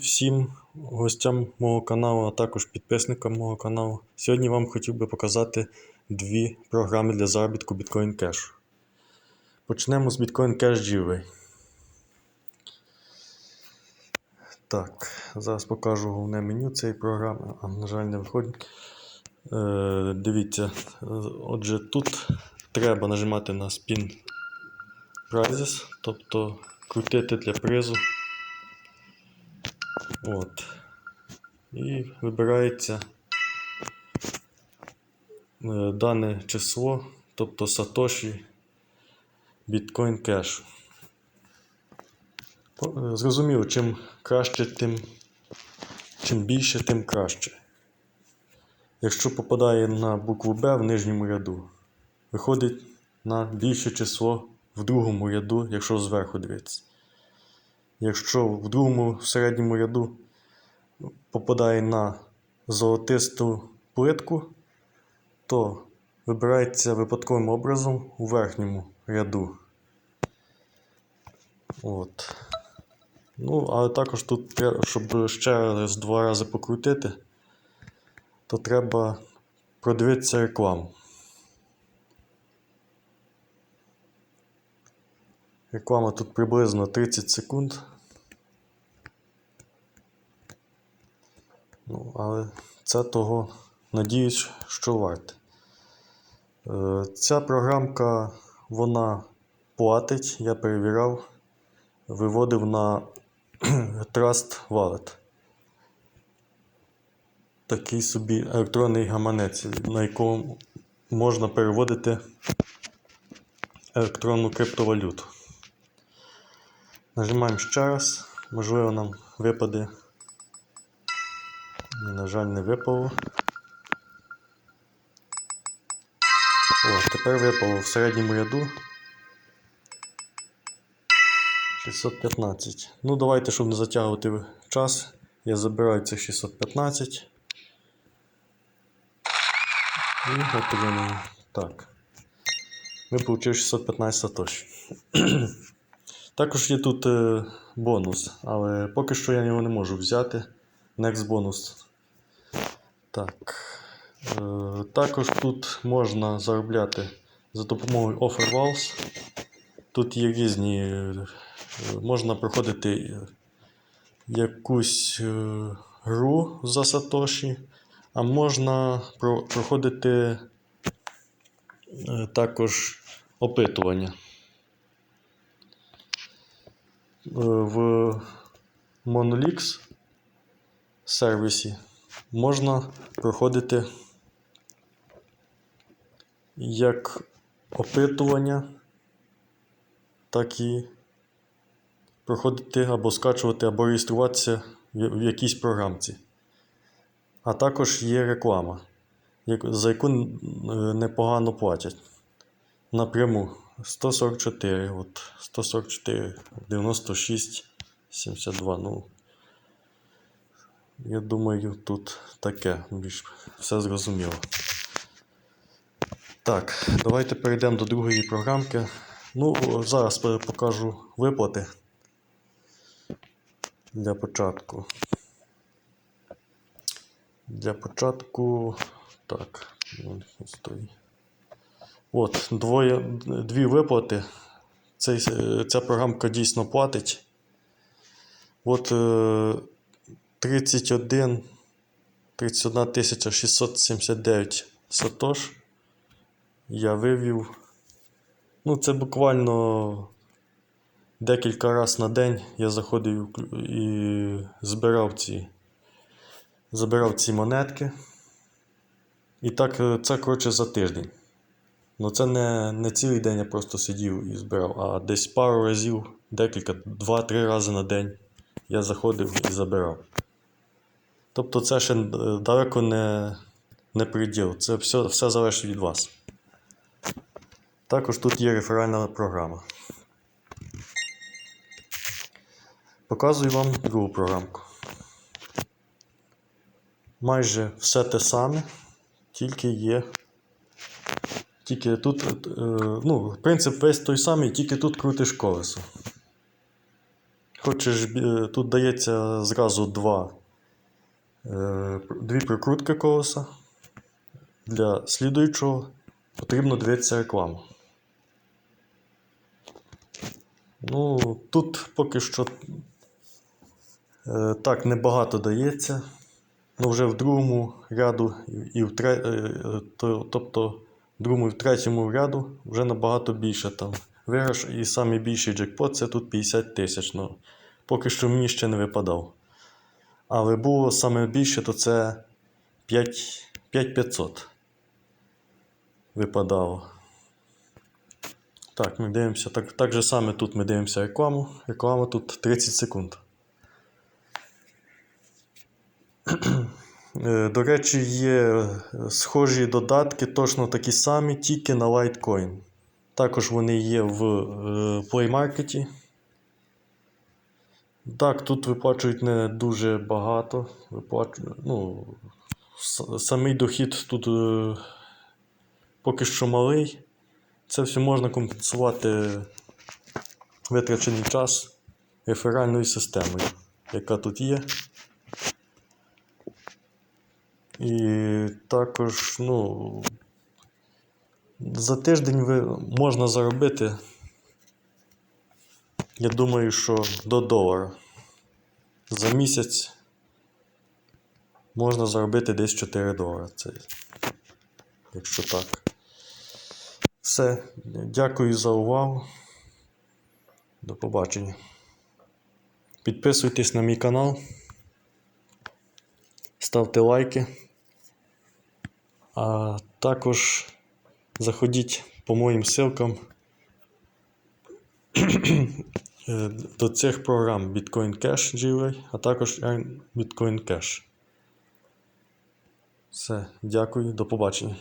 всім гостям мого каналу, а також підписникам мого каналу. Сьогодні вам хотів би показати дві програми для заробітку Bitcoin Cash. Почнемо з Bitcoin Cash GWay. Так, зараз покажу головне меню цієї програми, а на жаль, не виходить. Е, дивіться, отже, тут треба нажимати на Spin Prizes, тобто крутити для призу. От. І вибирається е, дане число, тобто Satoshi Bitcoin Cash. Е, Зрозуміло, чим краще, тим чим більше, тим краще. Якщо попадає на букву Б в нижньому ряду, виходить на більше число в другому ряду, якщо зверху дивитися. Якщо в другому середньому ряду попадає на золотисту плитку, то вибирається випадковим образом у верхньому ряду. От. Ну, але також тут, щоб ще раз два рази покрутити, то треба продивитися рекламу. Реклама тут приблизно 30 секунд. Ну, але це того, надіюсь, що варте. Е, Ця програмка, вона платить, я перевіряв, виводив на Trust Wallet. Такий собі електронний гаманець, на якому можна переводити електронну криптовалюту. Нажимаємо ще раз, можливо, нам випаде. Ні, на жаль, не випало. О, тепер випало в середньому ряду 615. Ну, давайте, щоб не затягувати час, я забираю цих 615. І отримую. Так. Ми отримали 615 сатоші. Також є тут е, бонус, але поки що я його не можу взяти. Next бонус. Так. Е, також тут можна заробляти за допомогою OfferWalls. Тут є різні. е, Можна проходити якусь е, гру за Сатоші, а можна про- проходити також опитування. В Monolix сервісі можна проходити як опитування, так і проходити або скачувати, або реєструватися в якійсь програмці. А також є реклама, за яку непогано платять. Напряму 144, от 144, 96, 72. Ну, я думаю, тут таке більш все зрозуміло. Так, давайте перейдемо до другої програмки. Ну, зараз покажу виплати для початку. Для початку. Так, ну, стой. От, двоє, дві виплати. Цей, е, ця програмка дійсно платить. От е, 31 31 679 сатош. Я вивів. Ну, це буквально декілька разів на день я заходив і збирав ці, забирав ці монетки. І так, е, це коротше за тиждень. Ну, це не, не цілий день я просто сидів і збирав, а десь пару разів, декілька, два-три рази на день я заходив і забирав. Тобто це ще е, далеко не, не приділ. Це все, все залежить від вас. Також тут є реферальна програма. Показую вам другу програмку. Майже все те саме, тільки є. Тільки тут, е, ну, принцип весь той самий, тільки тут крутиш колесо. хочеш, тут дається зразу два, дві прикрутки колеса. Для слідуючого потрібно дивитися рекламу. Ну, тут поки що е, так небагато дається. Ну, вже в другому ряду і в тре... е, е, то, тобто в другому і в третьому ряду вже набагато більше там. Виграш і самий більший джекпот це тут 50 тисяч. Ну, поки що мені ще не випадав. Але було саме більше, то це 5500 випадало. Так, ми дивимося. Так, так же саме тут ми дивимося рекламу. Реклама тут 30 секунд. Е, До речі, є е, схожі додатки, точно такі самі, тільки на Litecoin. Також вони є в е, Play Market. Так, тут виплачують не дуже багато. Виплачують, ну, самий дохід тут е, поки що малий. Це все можна компенсувати витрачений час реферальною системою, яка тут є. І також, ну, за тиждень ви можна заробити, я думаю, що до долара. За місяць можна заробити десь 4 долара. Це, якщо так. Все. Дякую за увагу. До побачення. Підписуйтесь на мій канал. Ставте лайки. А також заходіть по моїм ссылкам до цих програм Bitcoin Cash GWay, а також Earn Bitcoin Cash. Все, дякую, до побачення.